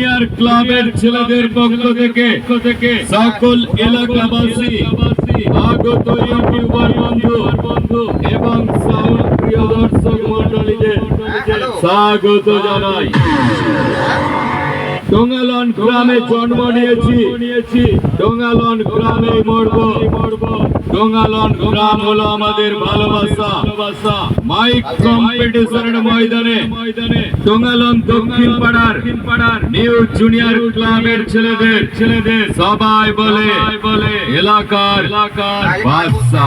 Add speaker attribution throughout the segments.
Speaker 1: Junior ক্লাবের ছেলেদের পক্ষ থেকে সকল এলাকাবাসী, আগত ইউটিউবার বন্ধু এবং সাউন্ড প্রিয় দর্শক মন্ডলীদের স্বাগত জানাই। ডোঙ্গালন গ্রামে জন্ম নিয়েছি। ডোঙ্গালন গ্রামে মরব। ডোঙ্গালন গ্রাম হলো আমাদের ভালোবাসা। মাইক কম্পিটিশনের ময়দানে। ময়দানে ডোঙ্গালন দক্ষিণ পাড়ার পাড়ার নিউ জুনিয়র ক্লাবের ছেলেদের। ছেলেদের সবাই বলে বলে এলাকার এলাকার বাদশা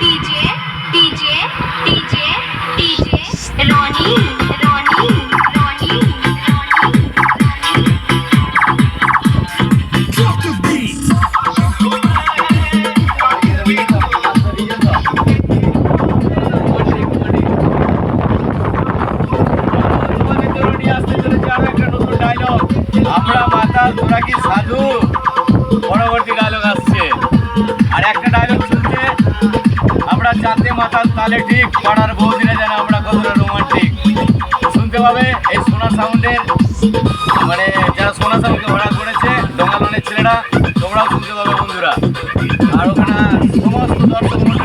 Speaker 2: DJ DJ DJ DJ. Roni Roni Roni
Speaker 3: આપણા માતા દુરાકી চাঁদে মাথার তালে ঠিক, পাড়ার বৌদিনে যেন আমরা কতটা রোমান্টিক শুনতে পাবে এই সোনা সাউন্ডের মানে যারা সোনা সাউন্ডকে ভাড়া করেছে ডোঙ্গালনের ছেলেরা, তোমরাও শুনতে পাবে বন্ধুরা। আর ওখানে সমস্ত দর্শক